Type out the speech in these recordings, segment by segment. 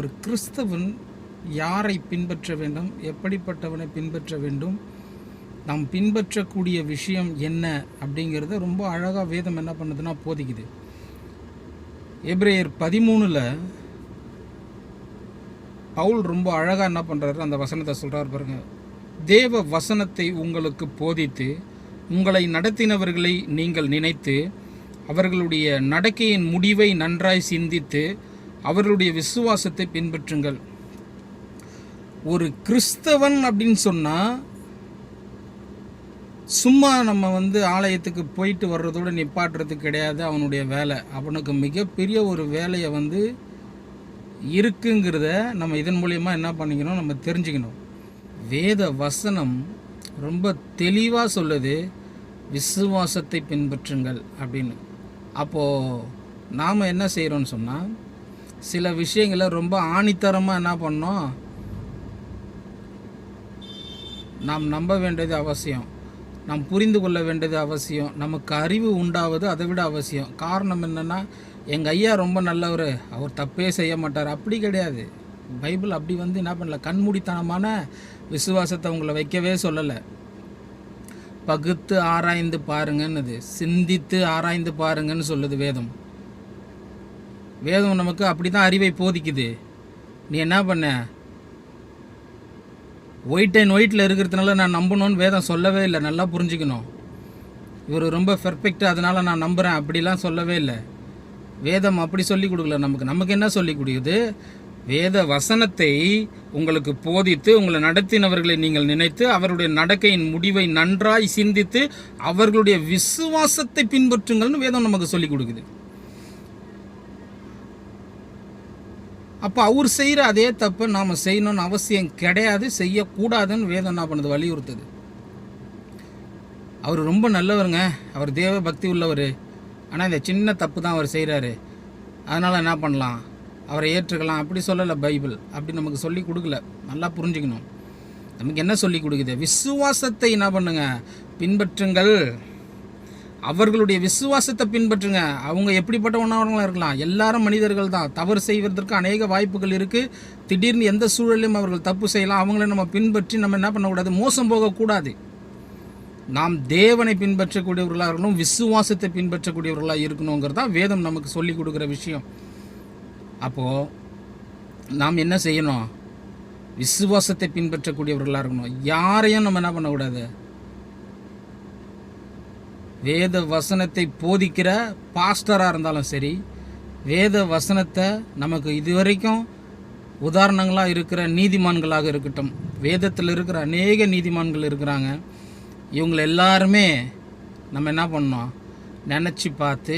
ஒரு கிறிஸ்தவன் யாரை பின்பற்ற வேண்டும்? எப்படிப்பட்டவனை பின்பற்ற வேண்டும்? நாம் பின்பற்றக்கூடிய விஷயம் என்ன அப்படிங்கிறத ரொம்ப அழகாக வேதம் என்ன பண்ணுதுன்னா போதிக்குது. எப்ரேயர் பதிமூணில் பவுல் ரொம்ப அழகாக என்ன பண்ணுறாரு அந்த வசனத்தை சொல்கிறார் பாருங்க. தேவ வசனத்தை உங்களுக்கு போதித்து உங்களை நடத்தினவர்களை நீங்கள் நினைத்து அவர்களுடைய நடக்கையின் முடிவை நன்றாய் சிந்தித்து அவர்களுடைய விசுவாசத்தை பின்பற்றுங்கள். ஒரு கிறிஸ்தவன் அப்படின்னு சொன்னால் சும்மா நம்ம வந்து ஆலயத்துக்கு போயிட்டு வர்றதோடு நிப்பாட்டுறது கிடையாது அவனுடைய வேலை. அவனுக்கு மிகப்பெரிய ஒரு வேலையை வந்து இருக்குங்கிறத நம்ம இதன் மூலயமா என்ன பண்ணிக்கணும்? நம்ம தெரிஞ்சுக்கணும். வேத வசனம் ரொம்ப தெளிவாக சொல்லுது விசுவாசத்தை பின்பற்றுங்கள் அப்படின்னு. அப்போது நாம் என்ன செய்கிறோன்னு சொன்னால் சில விஷயங்களை ரொம்ப ஆணித்தரமாக என்ன பண்ணோம் நாம் நம்ப வேண்டியது அவசியம். நாம் புரிந்து கொள்ள வேண்டியது அவசியம். நமக்கு அறிவு உண்டாவது அதை விட அவசியம். காரணம் என்னென்னா எங்கள் ஐயா ரொம்ப நல்லவர். அவர் தப்பே செய்ய மாட்டார். அப்படி கிடையாது. பைபிள் அப்படி வந்து என்ன பண்ணல கண்மூடித்தனமான விசுவாசத்தை உங்களை வைக்கவே சொல்லலை. பகுத்து ஆராய்ந்து பாருங்கன்னுது. சிந்தித்து ஆராய்ந்து பாருங்கன்னு சொல்லுது வேதம். வேதம் நமக்கு அப்படி தான் அறிவை போதிக்குது. நீ என்ன பண்ண? ஒயிட் அண்ட் ஒயிட்டில் இருக்கிறதுனால நான் நம்பணும்னு வேதம் சொல்லவே இல்லை. நல்லா புரிஞ்சுக்கணும். இவர் ரொம்ப பெர்ஃபெக்ட் அதனால் நான் நம்புகிறேன் அப்படிலாம் சொல்லவே இல்லை. வேதம் அப்படி சொல்லி கொடுக்கல நமக்கு. நமக்கு என்ன சொல்லி கொடுக்குது? வேத வசனத்தை உங்களுக்கு போதித்து உங்களை நடத்தினவர்களை நீங்கள் நினைத்து அவருடைய நடக்கையின் முடிவை நன்றாய் சிந்தித்து அவர்களுடைய விசுவாசத்தை பின்பற்றுங்கள்னு வேதம் நமக்கு சொல்லிக் கொடுக்குது. அப்போ அவர் செய்கிற அதே தப்பை நாம் செய்யணும்னு அவசியம் கிடையாது செய்யக்கூடாதுன்னு வேதம் என்ன பண்ணுது? வலியுறுத்துது. அவர் ரொம்ப நல்லவருங்க. அவர் தேவ பக்தி உள்ளவர். ஆனால் இந்த சின்ன தப்பு தான் அவர் செய்கிறாரு அதனால் என்ன பண்ணலாம்? அவரை ஏற்றுக்கலாம். அப்படி சொல்லலை பைபிள். அப்படி நமக்கு சொல்லி கொடுக்கல. நல்லா புரிஞ்சுக்கணும். நமக்கு என்ன சொல்லி கொடுக்குது? விசுவாசத்தை என்ன பண்ணுங்க? பின்பற்றுங்கள். அவர்களுடைய விசுவாசத்தை பின்பற்றுங்க. அவங்க எப்படிப்பட்டவனாக இருக்கலாம். எல்லாரும் மனிதர்கள் தான். தவறு செய்வதற்கு அநேக வாய்ப்புகள் இருக்குது திடீர்னு எந்த சூழலையும் அவர்கள் தப்பு செய்யலாம். அவங்கள நம்ம பின்பற்றி நம்ம என்ன பண்ணக்கூடாது? மோசம் போகக்கூடாது. நாம் தேவனை பின்பற்றக்கூடியவர்களாக இருக்கணும் விசுவாசத்தை பின்பற்றக்கூடியவர்களாக இருக்கணுங்கிறதா வேதம் நமக்கு சொல்லி கொடுக்குற விஷயம். அப்போது நாம் என்ன செய்யணும்? விசுவாசத்தை பின்பற்றக்கூடியவர்களாக இருக்கணும். யாரையும் நம்ம என்ன பண்ணக்கூடாது? வேத வசனத்தை போதிக்கிற பாஸ்டராக இருந்தாலும் சரி வேத வசனத்தை நமக்கு இதுவரைக்கும் உதாரணங்களாக இருக்கிற நீதிமான்களாக இருக்கட்டும் வேதத்தில் இருக்கிற அநேக நீதிமான்கள் இருக்கிறாங்க. இவங்களை எல்லாருமே நம்ம என்ன பண்ணோம் நினச்சி பார்த்து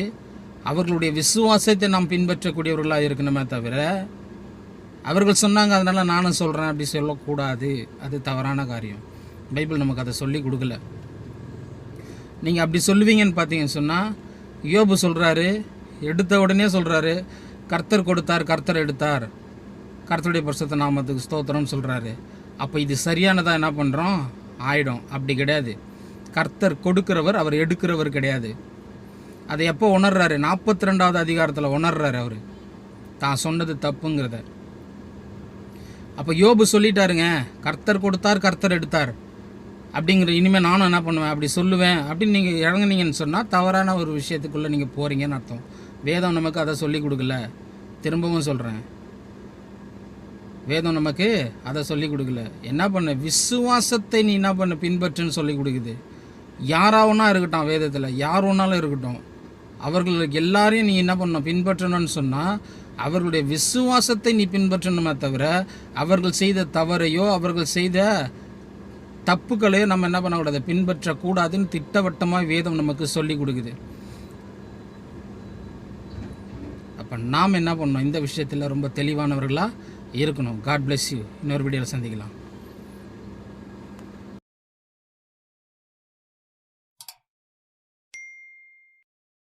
அவர்களுடைய விசுவாசத்தை நாம் பின்பற்றக்கூடியவர்களாக இருக்கணுமே தவிர அவர்கள் சொன்னாங்க அதனால் நானும் சொல்கிறேன் அப்படி சொல்லக்கூடாது. அது தவறான காரியம். பைபிள் நமக்கு அதை சொல்லி கொடுக்கல. நீங்கள் அப்படி சொல்லுவீங்கன்னு பார்த்தீங்கன்னு சொன்னால் யோபு சொல்கிறாரு எடுத்த உடனே சொல்கிறாரு கர்த்தர் கொடுத்தார் கர்த்தர் எடுத்தார். கர்த்தருடைய பிரசத்த நாமத்துக்கு ஸ்தோத்திரம்னு சொல்கிறாரு அப்போ இது சரியானதாக என்ன பண்ணுறோம் ஆயிடும். அப்படி கிடையாது. கர்த்தர் கொடுக்கிறவர் அவர் எடுக்கிறவர் கிடையாது. அதை எப்போ உணர்றாரு? நாற்பத்தி ரெண்டாவது அதிகாரத்தில் உணர்றாரு அவர். தான் சொன்னது தப்புங்கிறத. அப்போ யோபு சொல்லிட்டாருங்க கர்த்தர் கொடுத்தார் கர்த்தர் எடுத்தார். அப்படிங்கிற இனிமேல் நானும் என்ன பண்ணுவேன்? அப்படி சொல்லுவேன். அப்படின்னு நீங்கள் இறங்குனீங்கன்னு சொன்னால் தவறான ஒரு விஷயத்துக்குள்ளே நீங்கள் போகிறீங்கன்னு அர்த்தம். வேதம் நமக்கு அதை சொல்லி கொடுக்கல. திரும்பவும் சொல்கிறேன் வேதம் நமக்கு அதை சொல்லி கொடுக்கல. என்ன பண்ண? விசுவாசத்தை நீ என்ன பண்ண? பின்பற்றுன்னு சொல்லி கொடுக்குது. யாராவனா இருக்கட்டும் வேதத்தில். யார் ஒன்றாலும் இருக்கட்டும். அவர்களுக்கு எல்லாரையும் நீ என்ன பண்ணணும்? பின்பற்றணும்னு சொன்னால் அவர்களுடைய விசுவாசத்தை நீ பின்பற்றணுமே தவிர அவர்கள் செய்த தவறையோ அவர்கள் செய்த தப்புக்களையோ நம்ம என்ன பண்ணக்கூடாது? பின்பற்றக்கூடாதுன்னு திட்டவட்டமாக வேதம் நமக்கு சொல்லி கொடுக்குது. அப்போ நாம் என்ன பண்ணணும்? இந்த விஷயத்தில் ரொம்ப தெளிவானவர்களாக இருக்கணும். காட் பிளெஸ் யூ இன்னொரு வீடியோவில் சந்திக்கலாம்.